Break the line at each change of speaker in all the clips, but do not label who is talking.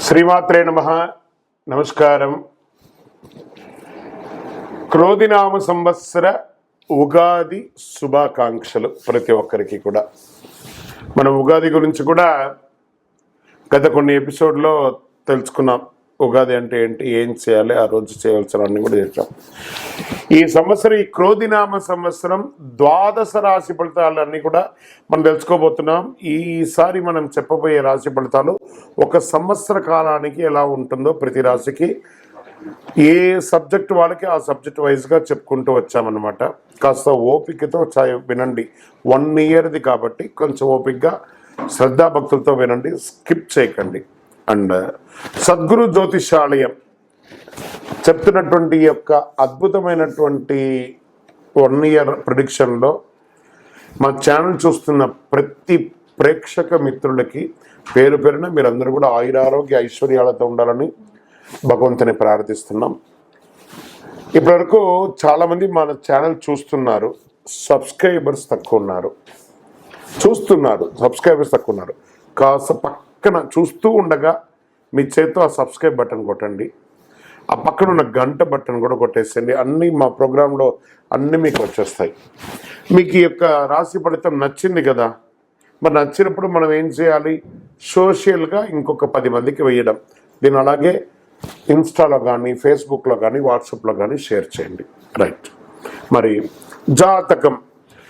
శ్రీమాత్రే నమ. నమస్కారం. క్రోధినామ సంవత్సర ఉగాది శుభాకాంక్షలు ప్రతి ఒక్కరికి కూడా. మనం ఉగాది గురించి కూడా గత కొన్ని ఎపిసోడ్లో తెలుసుకున్నాం. ఉగాది అంటే ఏంటి? ఏం చేయాలి? ఆ రోజు చేయవలసిన కూడా చేసాం ఈ సంవత్సరం ఈ క్రోధినామ సంవత్సరం ద్వాదశ రాశి ఫలితాలన్నీ కూడా మనం తెలుసుకోబోతున్నాం. ఈసారి మనం చెప్పబోయే రాశి ఫలితాలు ఒక సంవత్సర కాలానికి ఎలా ఉంటుందో ప్రతి రాశికి ఏ సబ్జెక్ట్ వాళ్ళకి ఆ సబ్జెక్ట్ వైజ్గా చెప్పుకుంటూ వచ్చామన్నమాట. కాస్త ఓపికతో వినండి. వన్ ఇయర్ది కాబట్టి కొంచెం ఓపికగా శ్రద్ధాభక్తులతో వినండి. స్కిప్ చేయకండి. అండ్ సద్గురు జ్యోతిషాలయం చెప్తున్నటువంటి యొక్క అద్భుతమైనటువంటి వన్ ఇయర్ ప్రొడిక్షన్లో మా ఛానల్ చూస్తున్న ప్రతి ప్రేక్షక మిత్రులకి పేరు పేరున మీరందరూ కూడా ఆయురారోగ్య ఐశ్వర్యాలతో ఉండాలని భగవంతుని ప్రార్థిస్తున్నాం. ఇప్పటివరకు చాలామంది మన ఛానల్ చూస్తున్నారు సబ్స్క్రైబర్స్ తక్కువ ఉన్నారు చూస్తున్నారు సబ్స్క్రైబర్స్ తక్కువ ఉన్నారు. కాస్త పక్కన చూస్తూ ఉండగా మీ చేతితో ఆ సబ్స్క్రైబ్ బటన్ కొట్టండి. ఆ పక్కన ఉన్న గంట బటన్ కూడా కొట్టేసేయండి. అన్నీ మా ప్రోగ్రాంలో అన్నీ మీకు వచ్చేస్తాయి. మీకు ఈ యొక్క రాశి ఫలితం నచ్చింది కదా మరి నచ్చినప్పుడు మనం ఏం చేయాలి? సోషల్గా ఇంకొక పది మందికి వేయడం. దీని అలాగే ఇన్స్టాలో కానీ ఫేస్బుక్లో కానీ వాట్సాప్లో కానీ షేర్ చేయండి. రైట్ మరి జాతకం.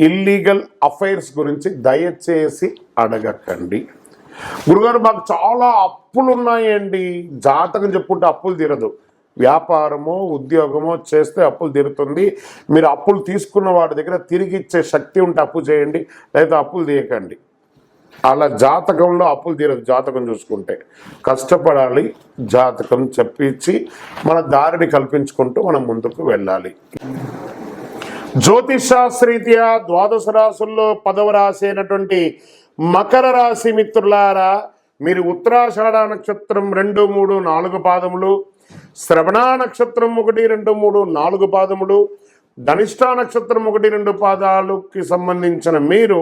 ఇల్లీగల్ అఫైర్స్ గురించి దయచేసి అడగకండి. గురుగారు మాకు చాలా అప్పులు ఉన్నాయండి జాతకం చెప్పుకుంటే అప్పులు తీరదు. వ్యాపారమో ఉద్యోగమో చేస్తే అప్పులు తీరుతుంది. మీరు అప్పులు తీసుకున్న వాడి దగ్గర తిరిగి ఇచ్చే శక్తి ఉంటే అప్పు చేయండి లేదా అప్పులు తీయకండి. అలా జాతకంలో అప్పులు తీరదు జాతకం చూసుకుంటే. కష్టపడాలి జాతకం చెప్పించి మన దారిని కల్పించుకుంటూ మనం ముందుకు వెళ్ళాలి. జ్యోతిషాస్త్రీత్యా ద్వాదశ రాశుల్లో పదవ రాశి అయినటువంటి మకర రాశి మిత్రులారా మీరు ఉత్తరాషాఢ నక్షత్రం రెండు మూడు నాలుగు పాదములు శ్రవణ నక్షత్రం ఒకటి రెండు మూడు నాలుగు పాదములు ధనిష్ట నక్షత్రం ఒకటి రెండు పాదాలకి సంబంధించిన మీరు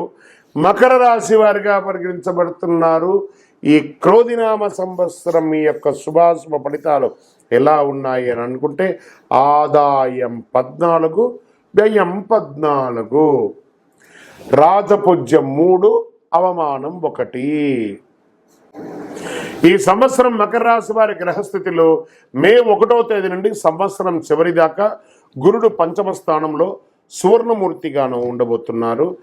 మకర రాశి వారిగా పరిగణించబడుతున్నారు. ఈ క్రోధినామ సంవత్సరం మీ యొక్క శుభాశుభ ఫలితాలు ఎలా ఉన్నాయి అని అనుకుంటే ఆదాయం పద్నాలుగు వ్యయం పద్నాలుగు. రాజపూజ్యం మూడు అవమానం ఒకటి. ఈ సంవత్సరం మకర రాశి వారి గ్రహస్థితిలో మే ఒకటో తేదీ నుండి సంవత్సరం చివరి దాకా గురుడు పంచమ స్థానంలో సువర్ణమూర్తిగాను ఉండబోతున్నారు.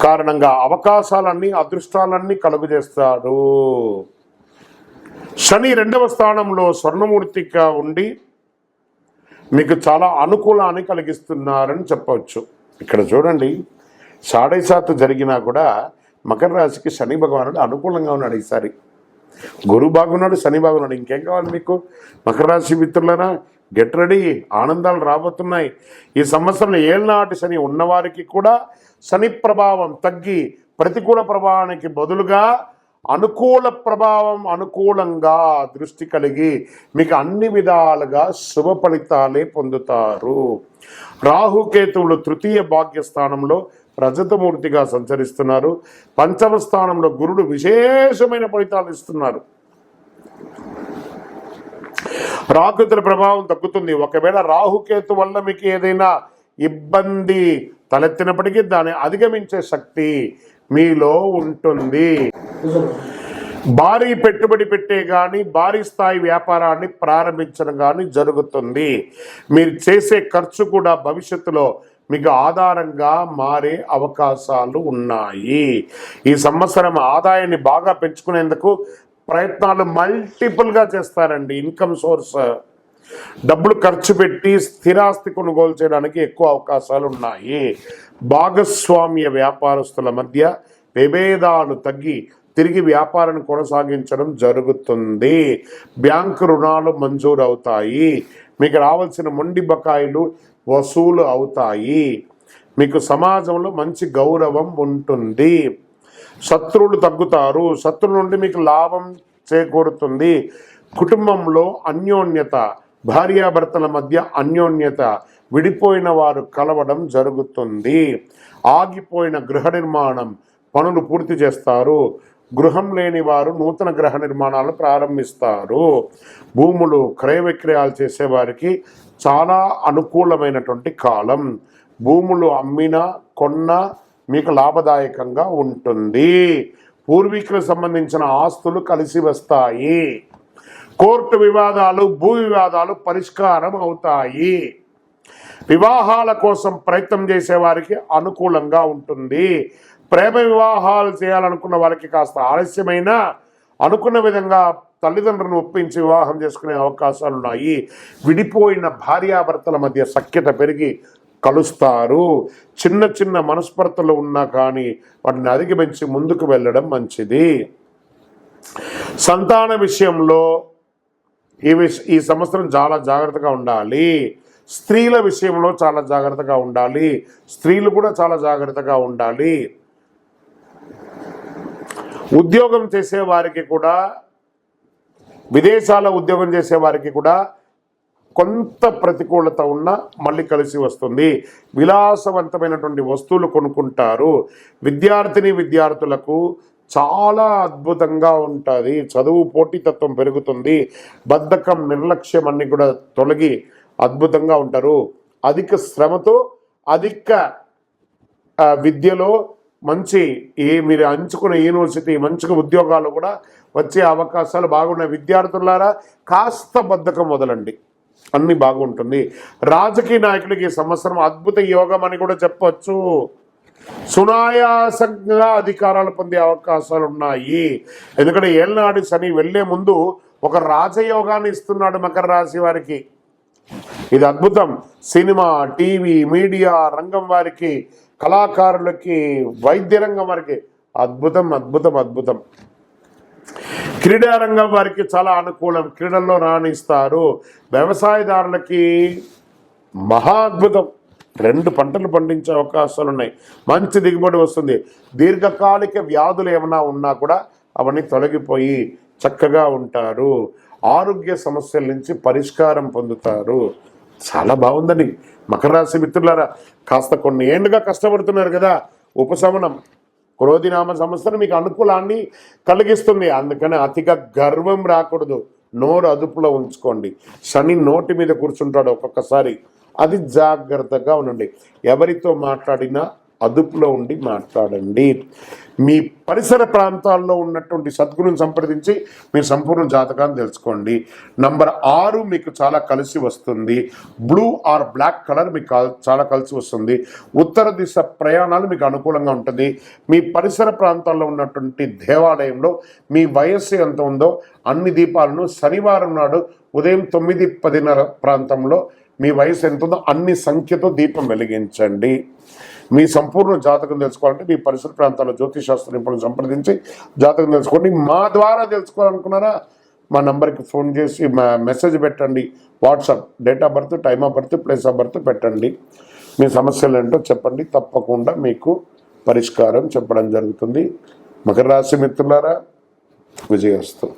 కారణంగా అవకాశాలన్నీ అదృష్టాలన్నీ కలుగజేస్తారు. శని రెండవ స్థానంలో స్వర్ణమూర్తిగా ఉండి మీకు చాలా అనుకూలాన్ని కలిగిస్తున్నారని చెప్పవచ్చు. ఇక్కడ చూడండి సాడే సాత్ జరిగినా కూడా మకర రాశికి శని భగవానుడు అనుకూలంగా ఉన్నాడు ఈసారి. గురువు బాగున్నాడు శని బాగున్నాడు. ఇంకేం కావాలి మీకు? మకర రాశి మిత్రులరా గెట్ రెడీ. ఆనందాలు రాబోతున్నాయి. ఈ సంవత్సరం ఏళ్ళనాటి శని ఉన్నవారికి కూడా శని ప్రభావం తగ్గి ప్రతికూల ప్రభావానికి బదులుగా అనుకూల ప్రభావం అనుకూలంగా దృష్టి కలిగి మీకు అన్ని విధాలుగా శుభ ఫలితాలే పొందుతారు. రాహుకేతువులు తృతీయ భాగ్యస్థానంలో రజతమూర్తిగా సంచరిస్తున్నారు. పంచమ స్థానంలో గురుడు విశేషమైన ఫలితాలు ఇస్తున్నారు. రాకుతుల ప్రభావం తగ్గుతుంది. ఒకవేళ రాహుకేతు వల్ల మీకు ఏదైనా ఇబ్బంది తలెత్తినప్పటికీ దాన్ని అధిగమించే శక్తి మీలో ఉంటుంది. భారీ పెట్టుబడి పెట్టే కానీ భారీ స్థాయి వ్యాపారాన్ని ప్రారంభించడం కానీ జరుగుతుంది. మీరు చేసే ఖర్చు కూడా భవిష్యత్తులో మీకు ఆధారంగా మారే అవకాశాలు ఉన్నాయి. ఈ సంవత్సరం ఆదాయాన్ని బాగా పెంచుకునేందుకు ప్రయత్నాలు మల్టిపుల్గా చేస్తారండి. ఇన్కమ్ సోర్స్ డబ్బులు ఖర్చు పెట్టి స్థిరాస్తి కొనుగోలు చేయడానికి ఎక్కువ అవకాశాలు ఉన్నాయి. భాగస్వామ్య వ్యాపారస్తుల మధ్య విభేదాలు తగ్గి తిరిగి వ్యాపారాన్ని కొనసాగించడం జరుగుతుంది. బ్యాంకు రుణాలు మంజూరు అవుతాయి మీకు రావాల్సిన మొండి బకాయిలు వసూలు అవుతాయి. మీకు సమాజంలో మంచి గౌరవం ఉంటుంది. శత్రువులు తగ్గుతారు. శత్రువుల నుండి మీకు లాభం చేకూరుతుంది. కుటుంబంలో అన్యోన్యత భార్యాభర్తల మధ్య అన్యోన్యత విడిపోయిన వారు కలవడం జరుగుతుంది. ఆగిపోయిన గృహ నిర్మాణం పనులు పూర్తి చేస్తారు. గృహం లేని వారు నూతన గృహ నిర్మాణాలు ప్రారంభిస్తారు. భూములు క్రయ విక్రయాలు చేసేవారికి చాలా అనుకూలమైనటువంటి కాలం. భూములు అమ్మినా కొన్నా మీకు లాభదాయకంగా ఉంటుంది. పూర్వీకులకు సంబంధించిన ఆస్తులు కలిసి వస్తాయి. కోర్టు వివాదాలు భూ వివాదాలు పరిష్కారం అవుతాయి. వివాహాల కోసం ప్రయత్నం చేసే వారికి అనుకూలంగా ఉంటుంది. ప్రేమ వివాహాలు చేయాలనుకున్న వారికి కాస్త ఆలస్యమైన అనుకున్న విధంగా తల్లిదండ్రులను ఒప్పించి వివాహం చేసుకునే అవకాశాలు ఉన్నాయి. విడిపోయిన భార్యాభర్తల మధ్య సఖ్యత పెరిగి కలుస్తారు. చిన్న చిన్న మనస్పర్తలు ఉన్నా కానీ వాటిని అధిగమించి ముందుకు వెళ్ళడం మంచిది. సంతాన విషయంలో ఈ ఈ సంవత్సరం చాలా జాగ్రత్తగా ఉండాలి. స్త్రీల విషయంలో చాలా జాగ్రత్తగా ఉండాలి. స్త్రీలు కూడా చాలా జాగ్రత్తగా ఉండాలి. ఉద్యోగం చేసే వారికి కూడా విదేశాల ఉద్యోగం చేసే వారికి కూడా కొంత ప్రతికూలత ఉన్న మళ్ళీ కలిసి వస్తుంది. విలాసవంతమైనటువంటి వస్తువులు కొనుక్కుంటారు. విద్యార్థిని విద్యార్థులకు చాలా అద్భుతంగా ఉంటుంది. చదువు పోటీతత్వం పెరుగుతుంది. బద్ధకం నిర్లక్ష్యం అన్ని కూడా తొలగి అద్భుతంగా ఉంటారు. అధిక శ్రమతో అధిక విద్యలో మంచి ఏ మీరు ఎంచుకున్న యూనివర్సిటీ మంచిగా ఉద్యోగాలు కూడా వచ్చే అవకాశాలు బాగున్నాయి విద్యార్థులారా కాస్త బద్ధకం వదలండి. అన్నీ బాగుంటుంది. రాజకీయ నాయకుడికి ఈ సంవత్సరం అద్భుత యోగం అని కూడా చెప్పవచ్చు సునాయాసంగా అధికారాలు పొందే అవకాశాలు ఉన్నాయి ఎందుకంటే ఏళ్ళనాడు శని వెళ్ళే ముందు ఒక రాజయోగాన్ని ఇస్తున్నాడు మకర రాశి వారికి. ఇది అద్భుతం. సినిమా టీవీ మీడియా రంగం వారికి కళాకారులకి వైద్య రంగం వారికి. అద్భుతం అద్భుతం అద్భుతం. క్రీడారంగం వారికి చాలా అనుకూలం. క్రీడల్లో రాణిస్తారు. వ్యవసాయదారులకి మహా అద్భుతం. రెండు పంటలు పండించే అవకాశాలు ఉన్నాయి మంచి దిగుబడి వస్తుంది. దీర్ఘకాలిక వ్యాధులు ఏమైనా ఉన్నా కూడా అవన్నీ తొలగిపోయి చక్కగా ఉంటారు. ఆరోగ్య సమస్యల నుంచి పరిష్కారం పొందుతారు. చాలా బాగుందండి. మకర రాశి మిత్రులారా కాస్త కొన్ని ఏండుగా కష్టపడుతున్నారు కదా. ఉపశమనం. క్రోధినామ సంవత్సరం మీకు అనుకూలాన్ని కలిగిస్తుంది. అందుకని అతిగా గర్వం రాకూడదు. నోరు అదుపులో ఉంచుకోండి. శని నోటి మీద కూర్చుంటాడు ఒక్కొక్కసారి. అది జాగ్రత్తగా ఉండండి. ఎవరితో మాట్లాడినా అదుపులో ఉండి మాట్లాడండి. మీ పరిసర ప్రాంతాల్లో ఉన్నటువంటి సద్గురుని సంప్రదించి మీరు సంపూర్ణ జాతకాన్ని తెలుసుకోండి. నంబర్ ఆరు మీకు చాలా కలిసి వస్తుంది. బ్లూ ఆర్ బ్లాక్ కలర్ మీకు చాలా కలిసి వస్తుంది. ఉత్తర దిశ ప్రయాణాలు మీకు అనుకూలంగా ఉంటుంది. మీ పరిసర ప్రాంతాల్లో ఉన్నటువంటి దేవాలయంలో మీ వయస్సు ఎంత ఉందో అన్ని దీపాలను శనివారం నాడు ఉదయం తొమ్మిది పదిన్నర ప్రాంతంలో మీ వయసు ఎంత ఉందో అన్ని సంఖ్యతో దీపం వెలిగించండి. మీ సంపూర్ణ జాతకం తెలుసుకోవాలంటే మీ పరిసర ప్రాంతాల్లో జ్యోతిశాస్త్ర నిపుణులు సంప్రదించి జాతకం తెలుసుకోండి. మా ద్వారా తెలుసుకోవాలనుకున్నారా? మా నంబర్కి ఫోన్ చేసి మా మెసేజ్ పెట్టండి. WhatsApp date of birth time of birth place of birth పెట్టండి. మీ సమస్యలు ఏంటో చెప్పండి. తప్పకుండా మీకు పరిష్కారం చెప్పడం జరుగుతుంది. మకర రాశి మిత్రులారా విజయస్తు